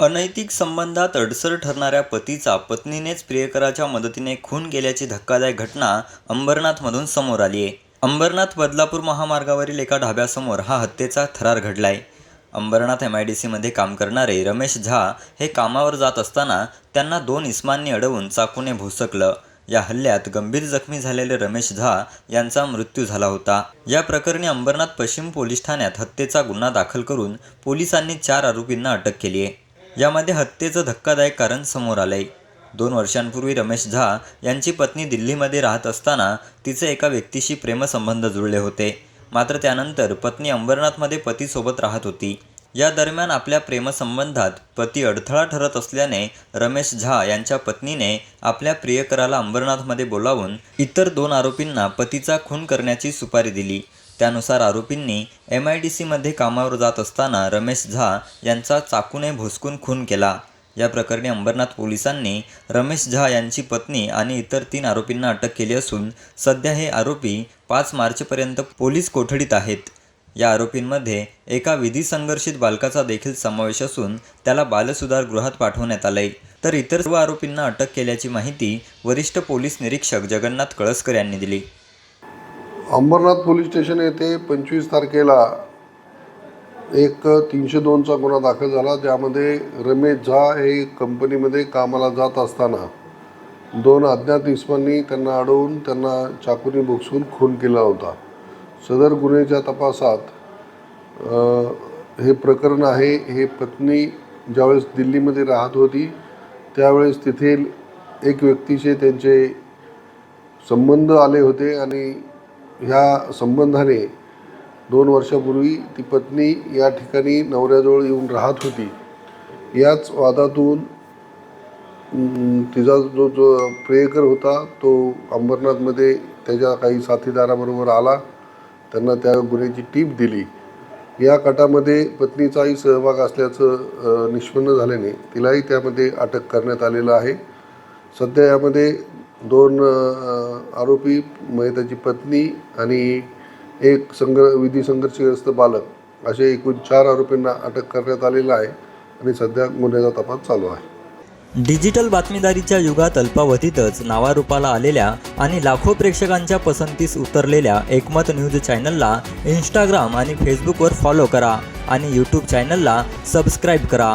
अनैतिक संबंधात अडसर ठरणाऱ्या पतीचा पत्नीनेच प्रियकराच्या मदतीने खून केल्याची धक्कादायक घटना अंबरनाथमधून समोर आली आहे. अंबरनाथ बदलापूर महामार्गावरील एका ढाब्यासमोर हा हत्येचा थरार घडलाय. अंबरनाथ एम आय डी सीमध्ये काम करणारे रमेश झा हे कामावर जात असताना त्यांना दोन इस्मांनी अडवून चाकूने भोसकलं. या हल्ल्यात गंभीर जखमी झालेले रमेश झा यांचा मृत्यू झाला होता. या प्रकरणी अंबरनाथ पश्चिम पोलीस ठाण्यात हत्येचा गुन्हा दाखल करून पोलिसांनी चार आरोपींना अटक केली आहे. यामध्ये हत्येचं धक्कादायक कारण समोर आलंय. दोन वर्षांपूर्वी रमेश झा यांची पत्नी दिल्लीमध्ये राहत असताना तिचे एका व्यक्तीशी प्रेमसंबंध जुळले होते. मात्र त्यानंतर पत्नी अंबरनाथमध्ये पतीसोबत राहत होती. या दरम्यान आपल्या प्रेमसंबंधात पती अडथळा ठरत असल्याने रमेश झा यांच्या पत्नीने आपल्या प्रियकराला अंबरनाथमध्ये बोलावून इतर दोन आरोपींना पतीचा खून करण्याची सुपारी दिली. त्यानुसार आरोपींनी एम आय डी सीमध्ये कामावर जात असताना रमेश झा यांचा चाकूने भोसकून खून केला. या प्रकरणी अंबरनाथ पोलिसांनी रमेश झा यांची पत्नी आणि इतर तीन आरोपींना अटक केली असून सध्या हे आरोपी पाच मार्चपर्यंत पोलीस कोठडीत आहेत. या आरोपींमध्ये एका विधी संघर्षित बालकाचा देखील समावेश असून त्याला बालसुधार गृहात पाठवण्यात आलंय. तर इतर सर्व आरोपींना अटक केल्याची माहिती वरिष्ठ पोलीस निरीक्षक जगन्नाथ कळसकर यांनी दिली. अंबरनाथ पोलीस स्टेशन येथे पंचवीस तारखेला एक तीनशे दोनचा गुन्हा दाखल झाला. ज्यामध्ये रमेश झा हे कंपनीमध्ये कामाला जात असताना दोन अज्ञात इस्मांनी त्यांना अडवून त्यांना चाकूने बुकसून खून केला होता. सदर गुन्ह्याच्या तपासात हे प्रकरण आहे. हे पत्नी ज्यावेळेस दिल्लीमध्ये राहत होती त्यावेळेस तिथे एक व्यक्तीचे त्यांचे संबंध आले होते आणि ह्या संबंधाने दोन वर्षापूर्वी ती पत्नी या ठिकाणी नवऱ्याजवळ येऊन राहत होती. याच वादातून तिचा जो जो प्रेयकर होता तो अंबरनाथमध्ये त्याच्या काही साथीदाराबरोबर आला. त्यांना त्या गुन्ह्याची टीप दिली. या कटामध्ये पत्नीचाही सहभाग असल्याचं निष्पन्न झाल्याने तिलाही त्यामध्ये अटक करण्यात आलेलं आहे. सध्या यामध्ये दोन आरोपी म्हणजे त्याची पत्नी आणि एक संघ विधी संघर्षग्रस्त बालक असे एकूण चार आरोपींना अटक करण्यात आलेलं आहे आणि सध्या गुन्ह्याचा तपास चालू आहे. डिजिटल बातमीदारीच्या युगात अल्पावधीतच नावारूपाला आलेल्या आणि लाखो प्रेक्षकांच्या पसंतीस उतरलेल्या एकमत न्यूज चॅनलला इंस्टाग्राम आणि फेसबुकवर फॉलो करा आणि यूट्यूब चॅनलला सबस्क्राईब करा.